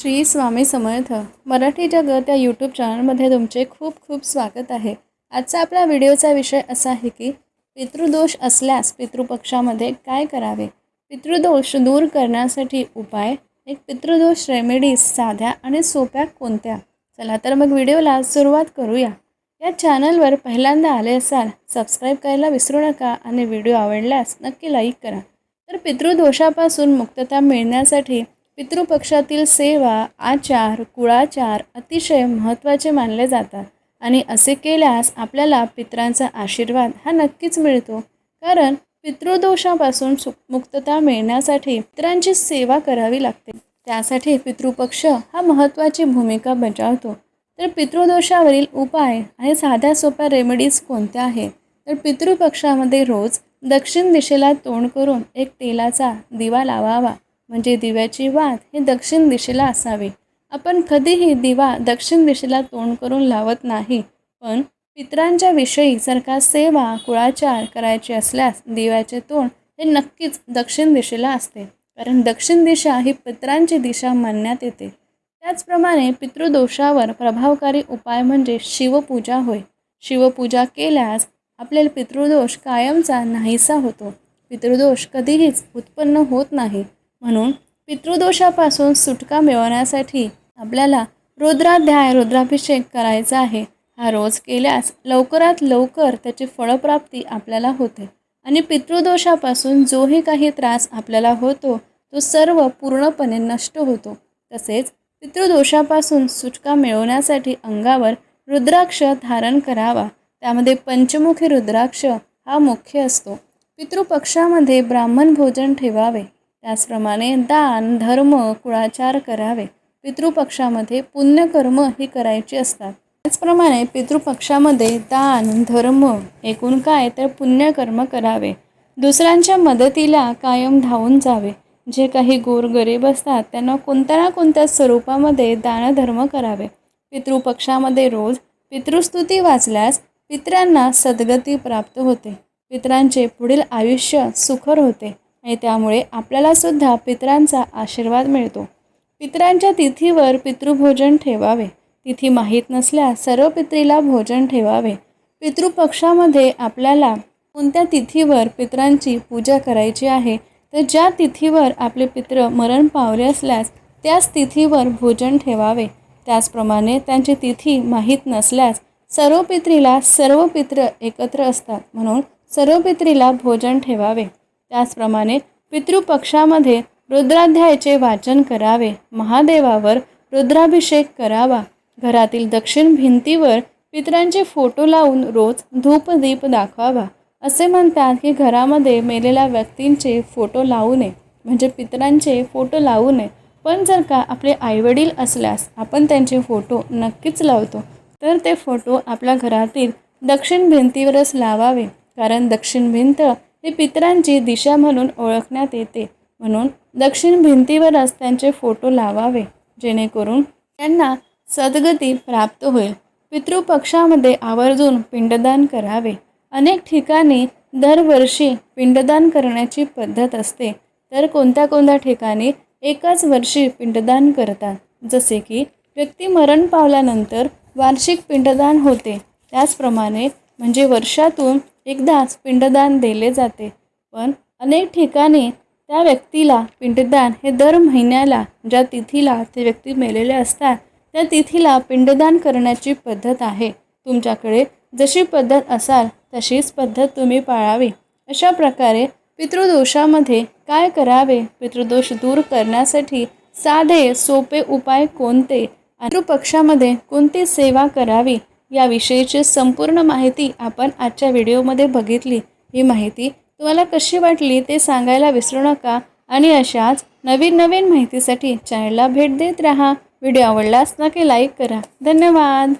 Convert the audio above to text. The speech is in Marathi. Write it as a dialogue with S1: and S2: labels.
S1: श्री स्वामी समर्थ. मराठी जगत या यूट्यूब चॅनलमध्ये तुमचे खूप खूप स्वागत आहे. आजचा आपला व्हिडिओचा विषय असा आहे की पितृदोष असल्यास पितृपक्षामध्ये काय करावे? पितृदोष दूर करण्यासाठी उपाय? एक पितृदोष रेमेडीज साध्या आणि सोप्या कोणत्या? चला तर मग व्हिडिओला सुरुवात करूया. या चॅनलवर पहिल्यांदा आले असाल सबस्क्राईब करायला विसरू नका आणि व्हिडिओ आवडल्यास नक्की लाईक करा. तर पितृदोषापासून मुक्तता मिळण्यासाठी पितृपक्षातील सेवा आचार कुळाचार अतिशय महत्त्वाचे मानले जातात आणि असे केल्यास आपल्याला पितरांचा आशीर्वाद हा नक्कीच मिळतो. कारण पितृदोषापासून मुक्तता मिळण्यासाठी पितरांची सेवा करावी लागते. त्यासाठी पितृपक्ष हा महत्त्वाची भूमिका बजावतो. तर पितृदोषावरील उपाय आणि साध्या सोप्या रेमेडीज कोणत्या आहेत? तर पितृपक्षामध्ये रोज दक्षिण दिशेला तोंड करून एक तेलाचा दिवा लावावा. म्हणजे दिव्याची वात हे दक्षिण दिशेला असावे. आपण कधीही दिवा दक्षिण दिशेला तोंड करून लावत नाही पण पित्रांच्या विषयी जर का सेवा कुळाचार करायचे असल्यास दिव्याचे तोंड हे नक्कीच दक्षिण दिशेला असते. कारण दक्षिण दिशा ही पितरांची दिशा मानण्यात येते. त्याचप्रमाणे पितृदोषावर प्रभावकारी उपाय म्हणजे शिवपूजा होय. शिवपूजा केल्यास आपल्याला पितृदोष कायमचा नाहीसा होतो. पितृदोष कधीहीच उत्पन्न होत नाही. म्हणून पितृदोषापासून सुटका मिळवण्यासाठी आपल्याला रुद्राध्याय रुद्राभिषेक करायचा आहे. हा रोज केल्यास लवकरात लवकर त्याची फळप्राप्ती आपल्याला होते. आणि पितृदोषापासून जोही काही त्रास आपल्याला होतो तो सर्व पूर्णपणे नष्ट होतो. तसेच पितृदोषापासून सुटका मिळवण्यासाठी अंगावर रुद्राक्ष धारण करावा. त्यामध्ये पंचमुखी रुद्राक्ष हा मुख्य असतो. पितृपक्षामध्ये ब्राह्मण भोजन ठेवावे. त्याचप्रमाणे दान धर्म कुळाचार करावे. पितृपक्षामध्ये पुण्यकर्म ही करायची असतात. त्याचप्रमाणे पितृपक्षामध्ये दान धर्म एकूण काय तर पुण्यकर्म करावे. दुसऱ्यांच्या मदतीला कायम धावून जावे. जे काही गोरगरीब असतात त्यांना कोणत्या ना कोणत्या स्वरूपामध्ये दानधर्म करावे. पितृपक्षामध्ये रोज पितृस्तुती वाचल्यास पितरांना सद्गती प्राप्त होते. पित्रांचे पुढील आयुष्य सुखर होते. आणि त्यामुळे आपल्याला सुद्धा पितरांचा आशीर्वाद मिळतो. पितरांच्या तिथीवर पितृभोजन ठेवावे. तिथी माहीत नसल्यास सर्व पित्रीला भोजन ठेवावे. पितृपक्षामध्ये आपल्याला कोणत्या तिथीवर पितरांची पूजा करायची आहे तर ज्या तिथीवर आपले पित्र मरण पावले असल्यास त्याच तिथीवर भोजन ठेवावे. त्याचप्रमाणे त्यांची तिथी माहीत नसल्यास सर्व पित्रीला सर्व पित्र एकत्र असतात म्हणून सर्व पित्रीला भोजन ठेवावे. त्याचप्रमाणे पितृपक्षामध्ये रुद्राध्यायाचे वाचन करावे. महादेवावर रुद्राभिषेक करावा. घरातील दक्षिण भिंतीवर पितरांचे फोटो लावून रोज धूपदीप दाखवावा. असे म्हणतात की घरामध्ये मेलेल्या व्यक्तींचे फोटो लावू नये. म्हणजे पितरांचे फोटो लावू नये. पण जर का आपले आईवडील असल्यास आपण त्यांचे फोटो नक्कीच लावतो. तर ते फोटो आपल्या घरातील दक्षिण भिंतीवरच लावावे. कारण दक्षिण भिंत ही पितरांची दिशा म्हणून ओळखण्यात येते. म्हणून दक्षिण भिंतीवरच त्यांचे फोटो लावावे जेणेकरून त्यांना सद्गती प्राप्त होईल. पितृपक्षामध्ये आवर्जून पिंडदान करावे. अनेक ठिकाणी दरवर्षी पिंडदान करण्याची पद्धत असते. तर कोणत्या कोणत्या ठिकाणी एकाच वर्षी पिंडदान करतात? जसे की व्यक्ती मरण पावल्यानंतर वार्षिक पिंडदान होते. त्याचप्रमाणे म्हणजे वर्षातून एकदाच पिंडदान दिले जाते. पण अनेक ठिकाणी त्या व्यक्तीला पिंडदान हे दर महिन्याला ज्या तिथीला ते व्यक्ती मेलेले असतात त्या तिथीला पिंडदान करण्याची पद्धत आहे. तुमच्याकडे जशी पद्धत असाल तशीच पद्धत तुम्ही पाळावी. अशा प्रकारे पितृदोषामध्ये काय करावे? पितृदोष दूर करण्यासाठी साधे सोपे उपाय कोणते? पितृपक्षामध्ये कोणती सेवा करावी? याविषयीची संपूर्ण माहिती आपण आजच्या व्हिडिओमध्ये बघितली. ही माहिती तुम्हाला कशी वाटली ते सांगायला विसरू नका आणि अशाच नवीन नवीन माहितीसाठी चॅनलला भेट देत राहा. व्हिडिओ आवडल्यास नक्की लाईक करा. धन्यवाद.